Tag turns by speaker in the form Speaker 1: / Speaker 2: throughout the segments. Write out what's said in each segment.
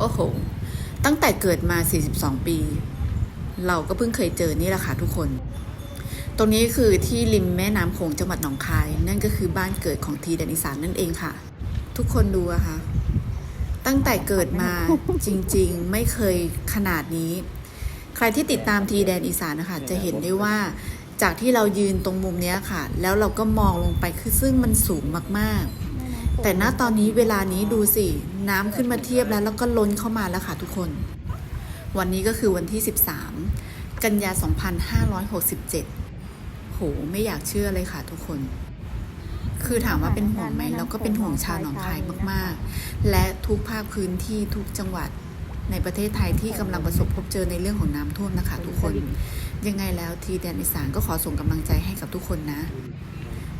Speaker 1: โอ้โห ตั้งแต่เกิดมา 42 ปี เราก็เพิ่งเคยเจอนี่แหละค่ะทุกคน ตรงนี้คือที่ริมแม่น้ำโขงจังหวัดหนองคาย นั่นก็คือบ้านเกิดของทีแดนอีสานนั่นเองค่ะ ทุกคนดูอะค่ะ ตั้งแต่เกิดมาจริงๆ ไม่เคยขนาดนี้ ใครที่ติดตามทีแดนอีสานนะคะ จะเห็นได้ว่าจากที่เรายืนตรงมุมนี้ค่ะ แล้วเราก็มองลงไปคือซึ่งมันสูงมากๆ แต่ณตอนนี้เวลานี้ดูสิ น้ำขึ้นมาเทียบแล้วแล้วก็ล้นเข้ามาแล้วค่ะทุกคน วันนี้ก็คือวันที่ 13 กันยา 2567 โห ไม่อยากเชื่อเลยค่ะทุกคน คือถามว่าเป็นห่วงไหมเราก็เป็นห่วงชาวหนองคายมาก ๆ และทุกภาคพื้นที่ทุกจังหวัดในประเทศไทยที่กำลังประสบพบเจอในเรื่องของน้ำท่วมนะคะ ทุกคนยังไงแล้วทีแดนอีสานก็ขอส่งกำลังใจให้กับทุกคนนะ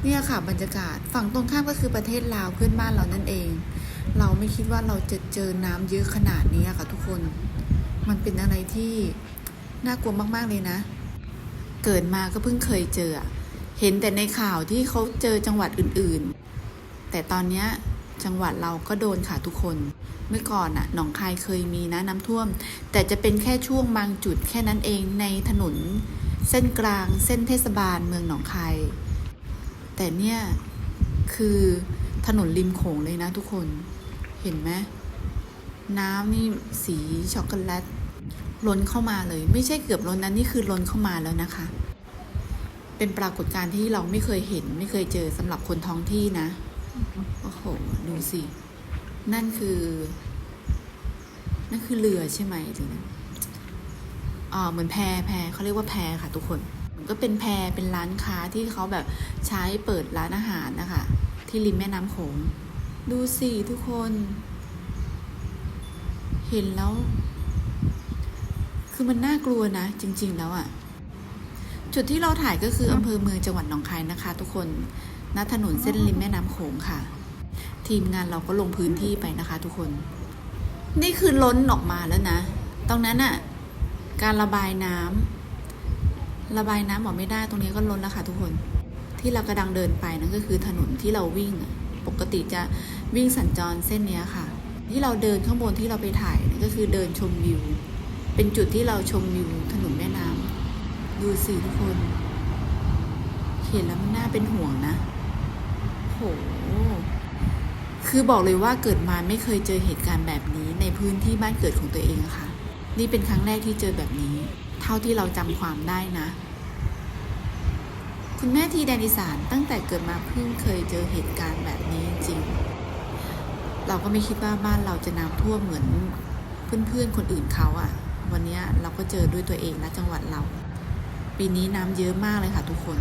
Speaker 1: เนี่ยค่ะบรรยากาศฝั่งตรงข้ามก็คือประเทศลาวเพื่อนบ้านเรานั่นเอง เราไม่คิดว่าเราจะเจอน้ำเยอะขนาดนี้ค่ะทุกคน มันเป็นอะไรที่น่ากลัวมากๆเลยนะ เกิดมาก็เพิ่งเคยเจอ เห็นแต่ในข่าวที่เขาเจอจังหวัดอื่นๆ แต่ตอนนี้จังหวัดเราก็โดนค่ะทุกคน เมื่อก่อนอะหนองคายเคยมีนะน้ำท่วม แต่จะเป็นแค่ช่วงบางจุดแค่นั้นเองในถนน เส้นกลางเส้นเทศบาลเมืองหนองคาย แต่เนี่ยคือ ถนนริมโขงเลยนะทุกคน เห็นไหมน้ำนี่สีช็อกโกแลตล้นเข้ามาเลย ไม่ใช่เกือบล้นนั้นนี่คือล้นเข้ามาแล้วนะคะ เป็นปรากฏการณ์ที่เราไม่เคยเห็น ไม่เคยเจอสำหรับคนท้องที่นะโอ้โหดูสิ นั่นคือ นั่นคือเรือใช่ไหมถึงนะอ่าเหมือนแพแพเขาเรียกว่าแพค่ะ ทุกคน มันก็เป็นแพเป็นร้านค้าที่เขาแบบใช้เปิดร้านอาหารนะคะ ที่ริมแม่น้ำโขง ดูสิทุกคน เห็นแล้ว คือมันน่ากลัวนะ จริง ๆ แล้วอะ่ะ จุดที่เราถ่ายก็คืออำเภอเมืองจังหวัดหนองคายนะคะ ทุกคนณถนนเส้นริมแม่น้ำโขงค่ะ ทีมงานเราก็ลงพื้นที่ไปนะคะ ทุกคน นี่คือล้นออกมาแล้วนะ ตรงนั้นอะ่ะ การระบายน้ำระบายน้ำออกไม่ได้ตรงนี้ก็ล้นแล้วค่ะ ทุกคน ที่เรากระดังเดินไปนั่นก็คือถนนที่เราวิ่ง ปกติจะวิ่งสัญจรเส้นนี้ค่ะ ที่เราเดินข้างบนที่เราไปถ่ายนั่นก็คือเดินชมวิว เป็นจุดที่เราชมวิวถนนแม่น้ำดูสิทุกคน เห็นแล้วมันน่าเป็นห่วงนะโหคือบอกเลยว่าเกิดมาไม่เคยเจอเหตุการณ์แบบนี้ในพื้นที่บ้านเกิดของตัวเองค่ะ นี่เป็นครั้งแรกที่เจอแบบนี้ เท่าที่เราจำความได้นะ คุณแม่ทีแดนอีสานตั้งแต่เกิดมาเพิ่งเคยเจอเหตุการณ์แบบนี้จริง เราก็ไม่คิดว่าบ้านเราจะน้ำท่วมเหมือนเพื่อนๆคนอื่นเขาอะวันนี้เราก็เจอด้วยตัวเองและจังหวัดเรา ปีนี้น้ำเยอะมากเลยค่ะทุกคน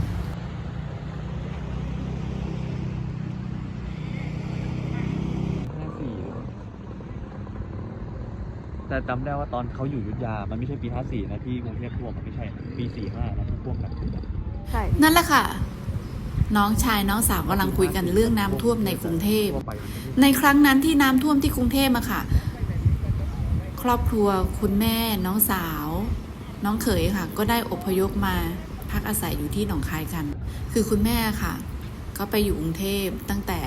Speaker 2: แต่จำได้ว่าตอนเขาอยู่ยุทธยา มันไม่ใช่ปีห้าสี่นะที่กรุงเทพท่วมมันไม่ใช่ ปีสี่ห้านะที่ท่วมหนัก
Speaker 3: ใช่
Speaker 1: นั่นแหละค่ะ น้องชายน้องสาวกำลังคุยกันเรื่องน้ำท่วมในกรุงเทพ ในครั้งนั้นที่น้ำท่วมที่กรุงเทพอะค่ะ ครอบครัวคุณแม่ น้องสาว น้องเขยค่ะ ก็ได้อพยพมาพักอาศัยอยู่ที่หนองคายกัน คือคุณแม่ค่ะ ก็ไปอยู่กรุงเทพตั้งแต่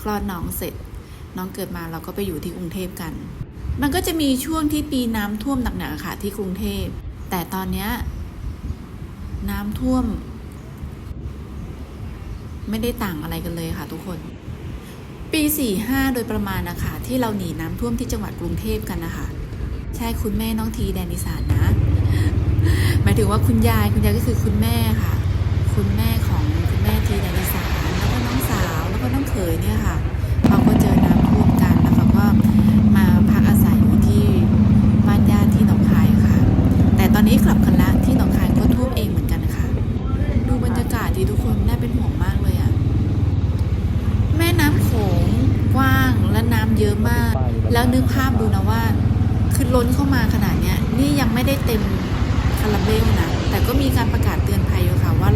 Speaker 1: คลอดน้องเสร็จ น้องเกิดมาเราก็ไปอยู่ที่กรุงเทพกัน มันก็จะมีช่วงที่ปีน้ำท่วมหนักๆค่ะที่กรุงเทพ แต่ตอนเนี้ยน้ำท่วม ไม่ได้ต่างอะไรกันเลยค่ะทุกคน ปี 45 โดยประมาณนะคะที่เราหนีน้ำท่วมที่จังหวัดกรุงเทพกันนะคะใช่คุณแม่น้องทีแดนอีสานนะหมายถึงว่าคุณยายคุณยายก็คือคุณแม่ค่ะ คุณแม่ของคุณแม่ทีแดนอีสานแล้วก็น้องสาวแล้วก็น้องเขยเนี่ยค่ะเขาก็เจอน้ำท่วมกันแล้วเขาก็มาพักอาศัยอยู่ที่บ้านญาติที่หนองคายค่ะ แต่ตอนนี้กลับกันละที่หนอง ดีทุกคนน่าเป็นห่วงมากเลยอะแม่น้ำโขงกว้างและน้ำเยอะมาก แล้วนึกภาพดูนะว่า คือล้นเข้ามาขนาดเนี้ย นี่ยังไม่ได้เต็มคาราเบลนะ แต่ก็มีการประกาศเตือนภัยอยู่ค่ะว่า